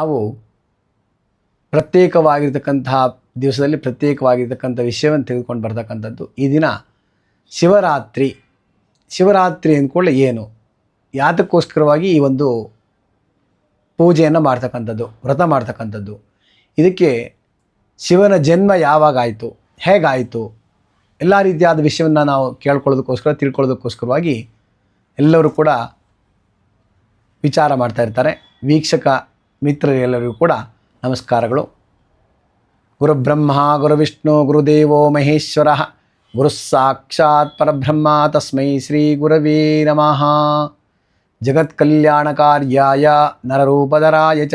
ನಾವು ಪ್ರತ್ಯೇಕವಾಗಿರ್ತಕ್ಕಂತಹ ದಿವಸದಲ್ಲಿ ಪ್ರತ್ಯೇಕವಾಗಿರ್ತಕ್ಕಂಥ ವಿಷಯವನ್ನು ತೆಗೆದುಕೊಂಡು ಬರ್ತಕ್ಕಂಥದ್ದು. ಈ ದಿನ ಶಿವರಾತ್ರಿ. ಶಿವರಾತ್ರಿ ಅಂದ್ಕೊಳ್ಳಿ ಏನು? ಯಾತಕ್ಕೋಸ್ಕರವಾಗಿ ಈ ಒಂದು ಪೂಜೆಯನ್ನು ಮಾಡ್ತಕ್ಕಂಥದ್ದು, ವ್ರತ ಮಾಡ್ತಕ್ಕಂಥದ್ದು. ಇದಕ್ಕೆ ಶಿವನ ಜನ್ಮ ಯಾವಾಗ ಆಯಿತು? ಹೇಗಾಯಿತು? ಎಲ್ಲ ರೀತಿಯಾದ ವಿಷಯವನ್ನು ನಾವು ಕೇಳ್ಕೊಳ್ಳೋದಕ್ಕೋಸ್ಕರ, ತಿಳ್ಕೊಳ್ಳೋದಕ್ಕೋಸ್ಕರವಾಗಿ ಎಲ್ಲರೂ ಕೂಡ ವಿಚಾರ ಮಾಡ್ತಾ ಇರ್ತಾರೆ. ವೀಕ್ಷಕ ಮಿತ್ರರೆಲ್ಲರಿಗೂ ಕೂಡ ನಮಸ್ಕಾರಗಳು. ಗುರುಬ್ರಹ್ಮ ಗುರುವಿಷ್ಣು ಗುರುದೇವೋ ಮಹೇಶ್ವರ, ಗುರು ಸಾಕ್ಷಾತ್ ಪರಬ್ರಹ್ಮ, ತಸ್ಮೈ ಶ್ರೀ ಗುರವೇ ನಮಃ. ಜಗತ್ಕಲ್ಯಾಣಕಾರ್ಯಾಯ ನರರೂಪಧರಾಯ ಚ,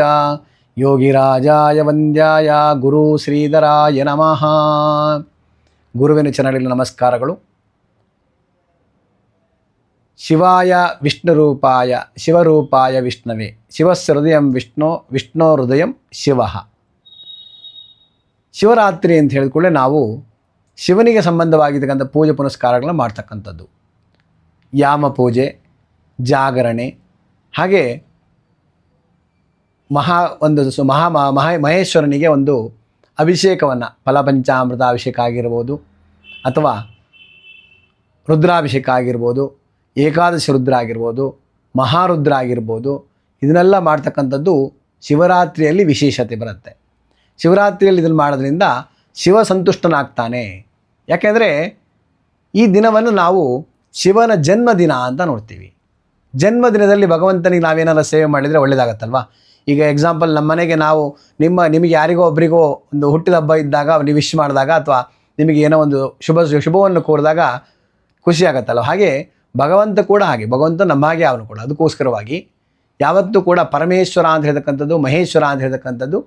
ಯೋಗಿರಾಜಾಯ ವಂದ್ಯಾಯ, ಗುರು ಶ್ರೀಧರಾಯ ನಮಃ. ಗುರುವಿನ ಚರಣದಲ್ಲಿ ನಮಸ್ಕಾರಗಳು. ಶಿವಾಯ ವಿಷ್ಣುರೂಪಾಯ, ಶಿವರೂಪಾಯ ವಿಷ್ಣವೇ. ಶಿವಸ್ ಹೃದಯಂ ವಿಷ್ಣು ವಿಷ್ಣು ಹೃದಯಂ ಶಿವ. ಶಿವರಾತ್ರಿ ಅಂತ ಹೇಳಿಕೊಳ್ಳೆ ನಾವು ಶಿವನಿಗೆ ಸಂಬಂಧವಾಗಿರ್ತಕ್ಕಂಥ ಪೂಜೆ ಪುನಸ್ಕಾರಗಳನ್ನು ಮಾಡ್ತಕ್ಕಂಥದ್ದು. ಯಾಮ ಪೂಜೆ, ಜಾಗರಣೆ, ಹಾಗೆ ಮಹಾ ಒಂದು ಸು- ಮಹಾ ಮಹಾ ಮಹೇಶ್ವರನಿಗೆ ಒಂದು ಅಭಿಷೇಕವನ್ನು ಫಲಪಂಚಾಮೃತ ಅಭಿಷೇಕ ಆಗಿರ್ಬೋದು ಅಥವಾ ರುದ್ರಾಭಿಷೇಕ ಆಗಿರ್ಬೋದು. ಏಕಾದಶಿ ರುದ್ರ ಆಗಿರ್ಬೋದು ಮಹಾರುದ್ರ ಆಗಿರ್ಬೋದು ಇದನ್ನೆಲ್ಲ ಮಾಡ್ತಕ್ಕಂಥದ್ದು ಶಿವರಾತ್ರಿಯಲ್ಲಿ ವಿಶೇಷತೆ ಬರುತ್ತೆ. ಶಿವರಾತ್ರಿಯಲ್ಲಿ ಇದನ್ನು ಮಾಡೋದ್ರಿಂದ ಶಿವ ಸಂತುಷ್ಟನಾಗ್ತಾನೆ. ಯಾಕೆಂದರೆ ಈ ದಿನವನ್ನು ನಾವು ಶಿವನ ಜನ್ಮದಿನ ಅಂತ ನೋಡ್ತೀವಿ. ಜನ್ಮದಿನದಲ್ಲಿ ಭಗವಂತನಿಗೆ ನಾವೇನಾರ ಸೇವೆ ಮಾಡಿದರೆ ಒಳ್ಳೆಯದಾಗತ್ತಲ್ವ ಈಗ ಎಕ್ಸಾಂಪಲ್ ನಮ್ಮ ಮನೆಗೆ ನಾವು ನಿಮ್ಮ, ನಿಮಗೆ ಯಾರಿಗೋ ಒಬ್ರಿಗೋ ಒಂದು ಹುಟ್ಟಿದ ಹಬ್ಬ ಇದ್ದಾಗ ನೀವು ವಿಶ್ ಮಾಡಿದಾಗ ಅಥವಾ ನಿಮಗೆ ಏನೋ ಒಂದು ಶುಭ, ಶುಭವನ್ನು ಕೋರಿದಾಗ ಖುಷಿ ಹಾಗೆ ಭಗವಂತ ಕೂಡ ಹಾಗೆ, ಭಗವಂತ ನಮ್ಮ ಹಾಗೆ ಅವನು ಕೂಡ. ಅದಕ್ಕೋಸ್ಕರವಾಗಿ ಯಾವತ್ತೂ ಕೂಡ ಪರಮೇಶ್ವರ ಅಂತ ಹೇಳ್ತಕ್ಕಂಥದ್ದು, ಮಹೇಶ್ವರ ಅಂತ ಹೇಳ್ತಕ್ಕಂಥದ್ದು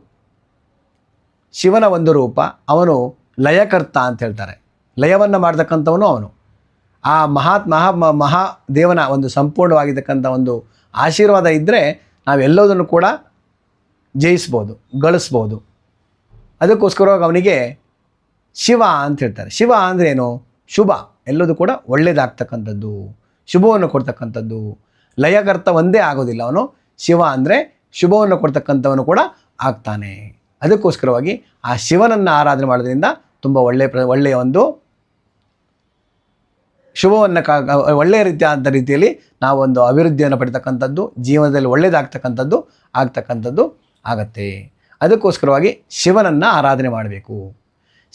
ಶಿವನ ಒಂದು ರೂಪ, ಅವನು ಲಯಕರ್ತ ಅಂತ ಹೇಳ್ತಾರೆ. ಲಯವನ್ನು ಮಾಡ್ತಕ್ಕಂಥವನು ಅವನು. ಆ ಮಹಾತ್, ಮಹಾ ಮಹಾದೇವನ ಒಂದು ಸಂಪೂರ್ಣವಾಗಿರ್ತಕ್ಕಂಥ ಒಂದು ಆಶೀರ್ವಾದ ಇದ್ದರೆ ನಾವೆಲ್ಲದನ್ನು ಕೂಡ ಜಯಿಸ್ಬೋದು, ಗಳಿಸ್ಬೋದು. ಅದಕ್ಕೋಸ್ಕರವಾಗಿ ಅವನಿಗೆ ಶಿವ ಅಂತ ಹೇಳ್ತಾರೆ. ಶಿವ ಅಂದ್ರೇನು ಶುಭ. ಎಲ್ಲದೂ ಕೂಡ ಒಳ್ಳೆಯದಾಗ್ತಕ್ಕಂಥದ್ದು ಶುಭವನ್ನು ಕೊಡ್ತಕ್ಕಂಥದ್ದು. ಲಯಗರ್ತ ಒಂದೇ ಆಗೋದಿಲ್ಲ ಅವನು. ಶಿವ ಅಂದರೆ ಶುಭವನ್ನು ಕೊಡ್ತಕ್ಕಂಥವನು ಕೂಡ ಆಗ್ತಾನೆ. ಅದಕ್ಕೋಸ್ಕರವಾಗಿ ಆ ಶಿವನನ್ನು ಆರಾಧನೆ ಮಾಡೋದ್ರಿಂದ ತುಂಬ ಒಳ್ಳೆಯ ಪ್ರ, ಒಳ್ಳೆಯ ಒಂದು ಶುಭವನ್ನು ಕ ಒಳ್ಳೆಯ ರೀತಿಯಾದ ರೀತಿಯಲ್ಲಿ ನಾವು ಒಂದು ಅಭಿವೃದ್ಧಿಯನ್ನು ಪಡಿತಕ್ಕಂಥದ್ದು, ಜೀವನದಲ್ಲಿ ಒಳ್ಳೆಯದಾಗ್ತಕ್ಕಂಥದ್ದು ಆಗ್ತಕ್ಕಂಥದ್ದು ಆಗತ್ತೆ. ಅದಕ್ಕೋಸ್ಕರವಾಗಿ ಶಿವನನ್ನು ಆರಾಧನೆ ಮಾಡಬೇಕು.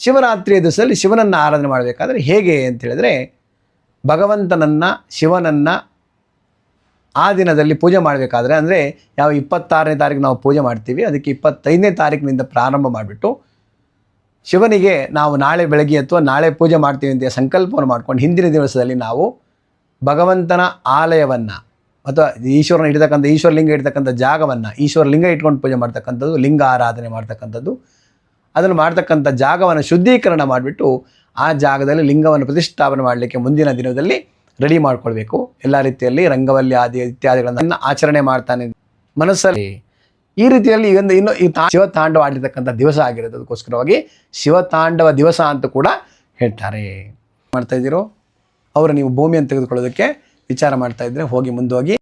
ಶಿವರಾತ್ರಿಯ ದಿವಸದಲ್ಲಿ ಶಿವನನ್ನು ಆರಾಧನೆ ಮಾಡಬೇಕಾದ್ರೆ ಹೇಗೆ ಅಂತ ಹೇಳಿದ್ರೆ ಭಗವಂತನನ್ನು, ಶಿವನನ್ನು ಆ ದಿನದಲ್ಲಿ ಪೂಜೆ ಮಾಡಬೇಕಾದ್ರೆ ಅಂದರೆ ಯಾವ ಇಪ್ಪತ್ತಾರನೇ ತಾರೀಕು ನಾವು ಪೂಜೆ ಮಾಡ್ತೀವಿ, ಅದಕ್ಕೆ ಇಪ್ಪತ್ತೈದನೇ ತಾರೀಕಿನಿಂದ ಪ್ರಾರಂಭ ಮಾಡಿಬಿಟ್ಟು ಶಿವನಿಗೆ ನಾವು ನಾಳೆ ಬೆಳಗ್ಗೆ ಅಥವಾ ನಾಳೆ ಪೂಜೆ ಮಾಡ್ತೀವಿ ಅಂತ ಸಂಕಲ್ಪವನ್ನು ಮಾಡ್ಕೊಂಡು ಹಿಂದಿನ ದಿವಸದಲ್ಲಿ ನಾವು ಭಗವಂತನ ಆಲಯವನ್ನು ಅಥವಾ ಈಶ್ವರನ ಇಡ್ತಕ್ಕಂಥ ಈಶ್ವರಲಿಂಗ ಇಡ್ತಕ್ಕಂಥ ಜಾಗವನ್ನು ಈಶ್ವರಲಿಂಗ ಇಟ್ಕೊಂಡು ಪೂಜೆ ಮಾಡ್ತಕ್ಕಂಥದ್ದು, ಲಿಂಗ ಆರಾಧನೆ ಮಾಡ್ತಕ್ಕಂಥದ್ದು ಅದನ್ನು ಮಾಡ್ತಕ್ಕಂಥ ಜಾಗವನ್ನು ಶುದ್ಧೀಕರಣ ಮಾಡಿಬಿಟ್ಟು ಆ ಜಾಗದಲ್ಲಿ ಲಿಂಗವನ್ನು ಪ್ರತಿಷ್ಠಾಪನೆ ಮಾಡಲಿಕ್ಕೆ ಮುಂದಿನ ದಿನದಲ್ಲಿ ರೆಡಿ ಮಾಡ್ಕೊಳ್ಬೇಕು. ಎಲ್ಲ ರೀತಿಯಲ್ಲಿ ರಂಗವಲ್ಲಿ ಆದಿ ಇತ್ಯಾದಿಗಳನ್ನು ಆಚರಣೆ ಮಾಡ್ತಾನೆ. ಮನಸ್ಸಲ್ಲಿ ಈ ರೀತಿಯಲ್ಲಿ ಒಂದು ಇನ್ನು ಈ ತಾ ಶಿವತಾಂಡವ ಆಡಿರ್ತಕ್ಕಂಥ ದಿವಸ ಆಗಿರೋದು. ಅದಕ್ಕೋಸ್ಕರವಾಗಿ ಶಿವತಾಂಡವ ದಿವಸ ಅಂತ ಕೂಡ ಹೇಳ್ತಾರೆ. ಮಾಡ್ತಾ ಇದ್ದೀರೋ? ಅವರು ನೀವು ಭೂಮಿಯನ್ನು ತೆಗೆದುಕೊಳ್ಳೋದಕ್ಕೆ ವಿಚಾರ ಮಾಡ್ತಾ ಇದ್ದರೆ ಹೋಗಿ ಮುಂದೋಗಿ